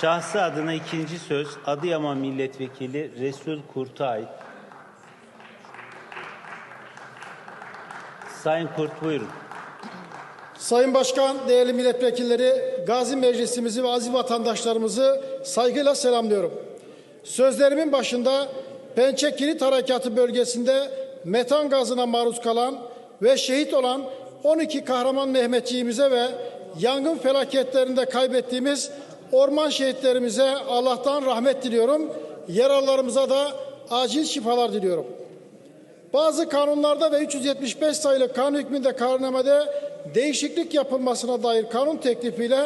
Şahsı adına ikinci söz Adıyaman Milletvekili Resul Kurtay. Sayın Kurt buyurun. Sayın Başkan, değerli milletvekilleri, Gazi Meclisimizi ve aziz vatandaşlarımızı saygıyla selamlıyorum. Sözlerimin başında Pençe Kilit Harekatı bölgesinde metan gazına maruz kalan ve şehit olan 12 kahraman Mehmetçiğimize ve yangın felaketlerinde kaybettiğimiz orman şehitlerimize Allah'tan rahmet diliyorum. Yaralılarımıza da acil şifalar diliyorum. Bazı kanunlarda ve 375 sayılı kanun hükmünde kararnamede değişiklik yapılmasına dair kanun teklifiyle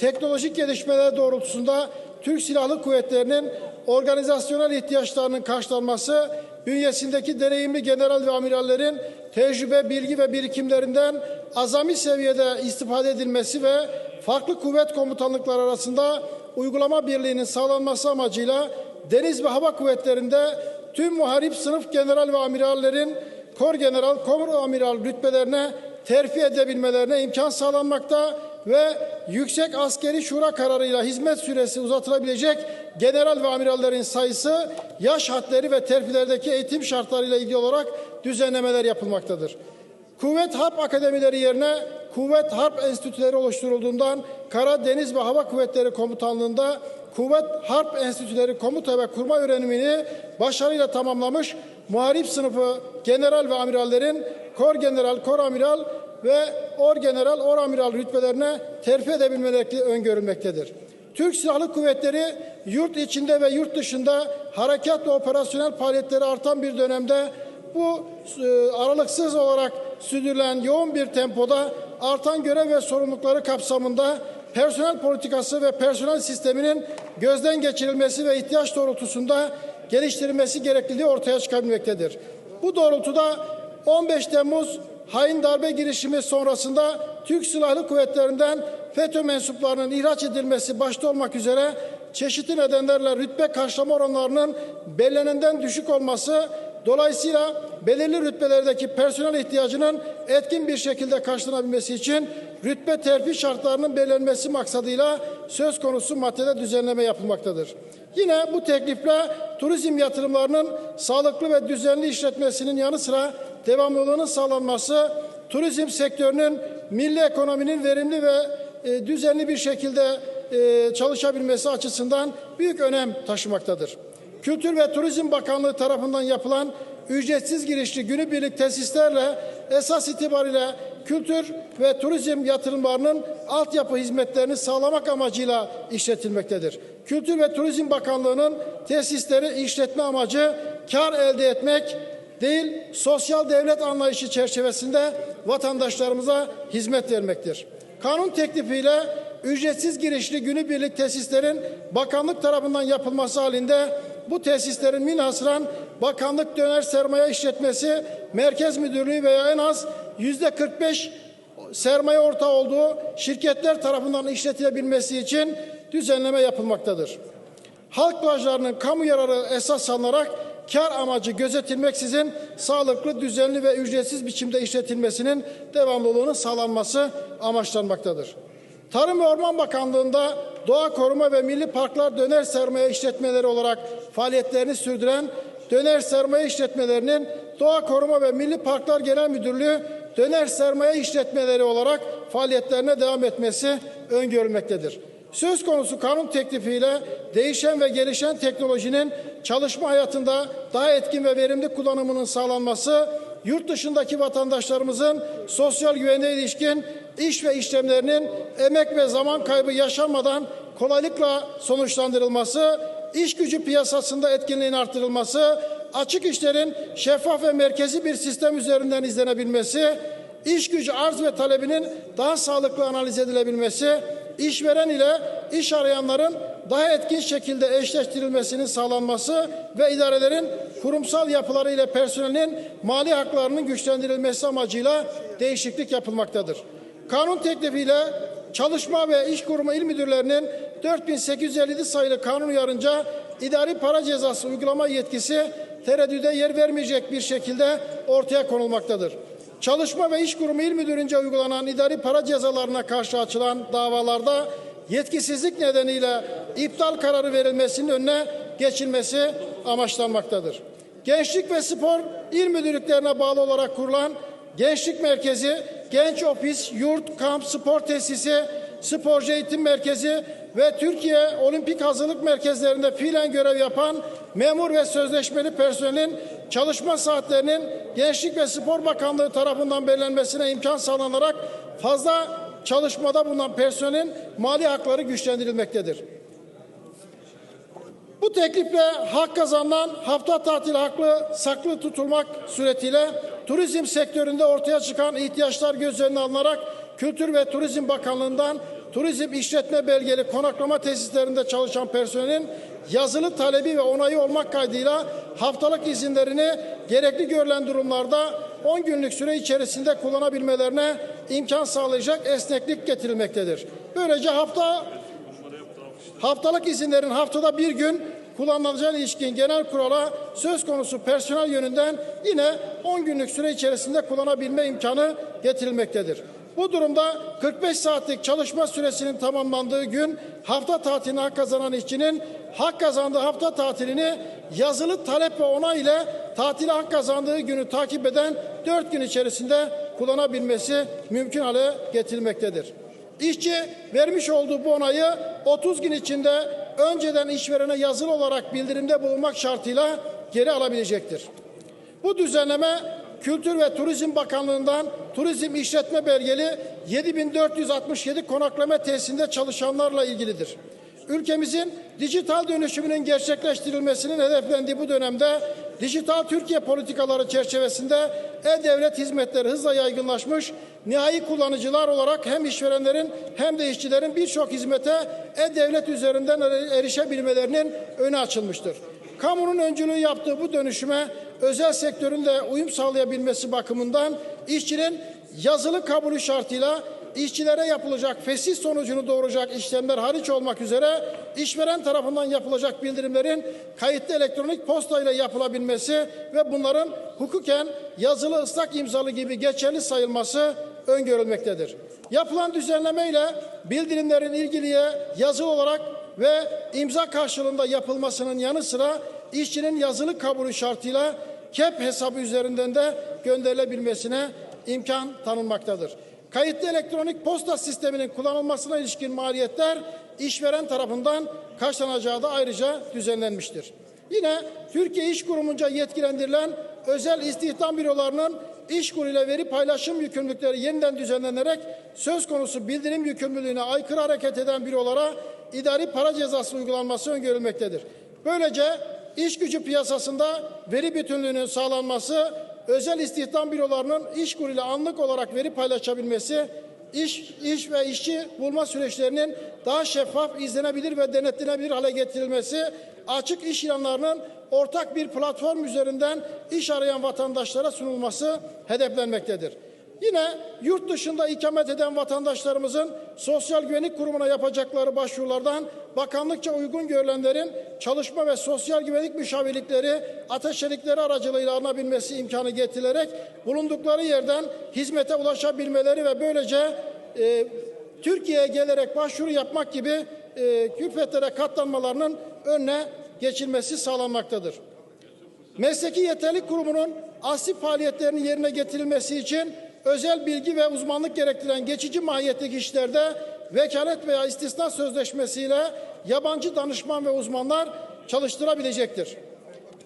teknolojik gelişmeler doğrultusunda Türk Silahlı Kuvvetleri'nin organizasyonel ihtiyaçlarının karşılanması, bünyesindeki deneyimli general ve amirallerin tecrübe, bilgi ve birikimlerinden azami seviyede istifade edilmesi ve farklı kuvvet komutanlıkları arasında uygulama birliğinin sağlanması amacıyla Deniz ve Hava Kuvvetleri'nde tüm muharip sınıf general ve amirallerin kor general, kor amiral rütbelerine terfi edebilmelerine imkan sağlanmakta ve yüksek askeri şura kararıyla hizmet süresi uzatılabilecek general ve amirallerin sayısı, yaş hadleri ve terfilerdeki eğitim şartlarıyla ilgili olarak düzenlemeler yapılmaktadır. Kuvvet Harp Akademileri yerine Kuvvet Harp Enstitüleri oluşturulduğundan Kara, Deniz ve Hava Kuvvetleri Komutanlığı'nda Kuvvet Harp Enstitüleri komuta ve kurma öğrenimini başarıyla tamamlamış muharip sınıfı general ve amirallerin kor general, kor amiral ve or general, or amiral rütbelerine terfi edebilmeleri öngörülmektedir. Türk Silahlı Kuvvetleri yurt içinde ve yurt dışında harekat ve operasyonel faaliyetleri artan bir dönemde bu e, aralıksız olarak sürdürülen yoğun bir tempoda artan görev ve sorumlulukları kapsamında personel politikası ve personel sisteminin gözden geçirilmesi ve ihtiyaç doğrultusunda geliştirilmesi gerekliliği ortaya çıkabilmektedir. Bu doğrultuda 15 Temmuz hain darbe girişimi sonrasında Türk Silahlı Kuvvetleri'nden FETÖ mensuplarının ihraç edilmesi başta olmak üzere çeşitli nedenlerle rütbe karşılama oranlarının belirlenenden düşük olması Dolayısıyla belirli rütbelerdeki personel ihtiyacının etkin bir şekilde karşılanabilmesi için rütbe terfi şartlarının belirlenmesi maksadıyla söz konusu maddede düzenleme yapılmaktadır. Yine bu teklifle turizm yatırımlarının sağlıklı ve düzenli işletmesinin yanı sıra devamlılığının sağlanması, turizm sektörünün milli ekonominin verimli ve e, düzenli bir şekilde e, çalışabilmesi açısından büyük önem taşımaktadır. Kültür ve Turizm Bakanlığı tarafından yapılan ücretsiz girişli günübirlik tesislerle esas itibariyle kültür ve turizm yatırımlarının altyapı hizmetlerini sağlamak amacıyla işletilmektedir. Kültür ve Turizm Bakanlığı'nın tesisleri işletme amacı kar elde etmek değil, sosyal devlet anlayışı çerçevesinde vatandaşlarımıza hizmet vermektir. Kanun teklifiyle ücretsiz girişli günübirlik tesislerin bakanlık tarafından yapılması halinde bu tesislerin minhasıran bakanlık döner sermaye işletmesi merkez müdürlüğü veya en az yüzde 45 sermaye ortağı olduğu şirketler tarafından işletilebilmesi için düzenleme yapılmaktadır. Halk plajlarının kamu yararı esas alınarak kar amacı gözetilmeksizin sağlıklı, düzenli ve ücretsiz biçimde işletilmesinin devamlılığının sağlanması amaçlanmaktadır. Tarım ve Orman Bakanlığı'nda doğa koruma ve milli parklar döner sermaye işletmeleri olarak faaliyetlerini sürdüren döner sermaye işletmelerinin Doğa Koruma ve Milli Parklar Genel Müdürlüğü döner sermaye işletmeleri olarak faaliyetlerine devam etmesi öngörülmektedir. Söz konusu kanun teklifiyle değişen ve gelişen teknolojinin çalışma hayatında daha etkin ve verimli kullanımının sağlanması, yurt dışındaki vatandaşlarımızın sosyal güvenliğe ilişkin iş ve işlemlerinin emek ve zaman kaybı yaşanmadan kolaylıkla sonuçlandırılması, iş gücü piyasasında etkinliğin artırılması, açık işlerin şeffaf ve merkezi bir sistem üzerinden izlenebilmesi, iş gücü arz ve talebinin daha sağlıklı analiz edilebilmesi, işveren ile iş arayanların daha etkin şekilde eşleştirilmesinin sağlanması ve idarelerin kurumsal yapıları ile personelin mali haklarının güçlendirilmesi amacıyla değişiklik yapılmaktadır. Kanun teklifiyle Çalışma ve İş Kurumu İl Müdürlerinin 4857 sayılı kanun uyarınca idari para cezası uygulama yetkisi tereddüde yer vermeyecek bir şekilde ortaya konulmaktadır. Çalışma ve İş Kurumu İl Müdürünce uygulanan idari para cezalarına karşı açılan davalarda yetkisizlik nedeniyle iptal kararı verilmesinin önüne geçilmesi amaçlanmaktadır. Gençlik ve Spor İl Müdürlüklerine bağlı olarak kurulan Gençlik Merkezi, Genç Ofis, Yurt, Kamp, Spor Tesisi, Sporcu Eğitim Merkezi ve Türkiye Olimpik Hazırlık Merkezlerinde fiilen görev yapan memur ve sözleşmeli personelin çalışma saatlerinin Gençlik ve Spor Bakanlığı tarafından belirlenmesine imkan sağlanarak fazla çalışmada bulunan personelin mali hakları güçlendirilmektedir. Bu teklifle hak kazanan hafta tatili haklı saklı tutulmak suretiyle turizm sektöründe ortaya çıkan ihtiyaçlar göz önüne alınarak Kültür ve Turizm Bakanlığı'ndan turizm işletme belgeli konaklama tesislerinde çalışan personelin yazılı talebi ve onayı olmak kaydıyla haftalık izinlerini gerekli görülen durumlarda 10 günlük süre içerisinde kullanabilmelerine imkan sağlayacak esneklik getirilmektedir. Böylece hafta Haftalık izinlerin haftada bir gün kullanılacağı ilişkin genel kurala söz konusu personel yönünden yine 10 günlük süre içerisinde kullanabilme imkanı getirilmektedir. Bu durumda 45 saatlik çalışma süresinin tamamlandığı gün hafta tatiline hak kazanan işçinin hak kazandığı hafta tatilini yazılı talep ve onay ile tatile hak kazandığı günü takip eden 4 gün içerisinde kullanabilmesi mümkün hale getirilmektedir. İşçi vermiş olduğu bu onayı 30 gün içinde önceden işverene yazılı olarak bildirimde bulunmak şartıyla geri alabilecektir. Bu düzenleme Kültür ve Turizm Bakanlığı'ndan turizm işletme belgeli 7467 konaklama tesisinde çalışanlarla ilgilidir. Ülkemizin dijital dönüşümünün gerçekleştirilmesinin hedeflendiği bu dönemde dijital Türkiye politikaları çerçevesinde e-devlet hizmetleri hızla yaygınlaşmış, nihai kullanıcılar olarak hem işverenlerin hem de işçilerin birçok hizmete e-devlet üzerinden erişebilmelerinin önü açılmıştır. Kamunun öncülüğü yaptığı bu dönüşüme özel sektörün de uyum sağlayabilmesi bakımından işçinin yazılı kabulü şartıyla işçilere yapılacak fesih sonucunu doğuracak işlemler hariç olmak üzere işveren tarafından yapılacak bildirimlerin kayıtlı elektronik posta ile yapılabilmesi ve bunların hukuken yazılı ıslak imzalı gibi geçerli sayılması öngörülmektedir. Yapılan düzenleme ile bildirimlerin ilgiliye yazılı olarak ve imza karşılığında yapılmasının yanı sıra işçinin yazılı kabulü şartıyla KEP hesabı üzerinden de gönderilebilmesine imkan tanınmaktadır. Kayıtlı elektronik posta sisteminin kullanılmasına ilişkin maliyetler işveren tarafından karşılanacağı da ayrıca düzenlenmiştir. Yine Türkiye İş Kurumu'nca yetkilendirilen özel istihdam bürolarının iş kuruyla veri paylaşım yükümlülükleri yeniden düzenlenerek söz konusu bildirim yükümlülüğüne aykırı hareket eden bürolara idari para cezası uygulanması öngörülmektedir. Böylece iş gücü piyasasında veri bütünlüğünün sağlanması, özel istihdam bürolarının iş kuruyla anlık olarak veri paylaşabilmesi, iş, iş ve işçi bulma süreçlerinin daha şeffaf, izlenebilir ve denetlenebilir hale getirilmesi, açık iş ilanlarının ortak bir platform üzerinden iş arayan vatandaşlara sunulması hedeflenmektedir. Yine yurt dışında ikamet eden vatandaşlarımızın Sosyal Güvenlik Kurumu'na yapacakları başvurulardan bakanlıkça uygun görülenlerin çalışma ve sosyal güvenlik müşavirlikleri, ateşelikleri aracılığıyla alınabilmesi imkanı getirilerek bulundukları yerden hizmete ulaşabilmeleri ve böylece e, Türkiye'ye gelerek başvuru yapmak gibi e, külfetlere katlanmalarının önüne geçilmesi sağlanmaktadır. Mesleki Yeterlilik Kurumu'nun asli faaliyetlerinin yerine getirilmesi için özel bilgi ve uzmanlık gerektiren geçici mahiyetteki işlerde vekalet veya istisna sözleşmesiyle yabancı danışman ve uzmanlar çalıştırabilecektir.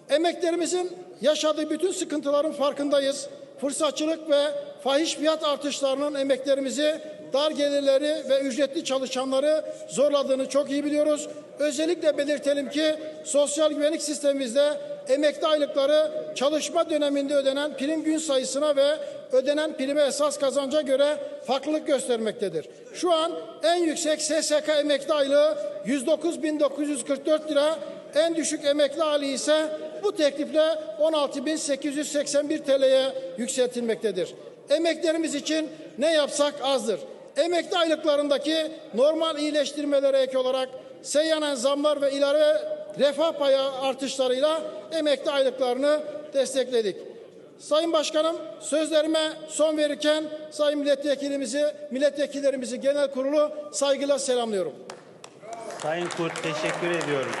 Emeklerimizin yaşadığı bütün sıkıntıların farkındayız. Fırsatçılık ve fahiş fiyat artışlarının emeklerimizi, dar gelirleri ve ücretli çalışanları zorladığını çok iyi biliyoruz. Özellikle belirtelim ki sosyal güvenlik sistemimizde emekli aylıkları çalışma döneminde ödenen prim gün sayısına ve ödenen prime esas kazanca göre farklılık göstermektedir. Şu an en yüksek SSK emekli aylığı 109.944 lira, en düşük emekli aylığı ise bu teklifle 16.881 TL'ye yükseltilmektedir. Emeklerimiz için ne yapsak azdır. Emekli aylıklarındaki normal iyileştirmelere ek olarak seyyanen zamlar ve ilave refah payı artışlarıyla emekli aylıklarını destekledik. Sayın Başkanım sözlerime son verirken Sayın Milletvekilimizi, milletvekillerimizi genel kurulu saygıyla selamlıyorum. Sayın Kurt teşekkür ediyorum.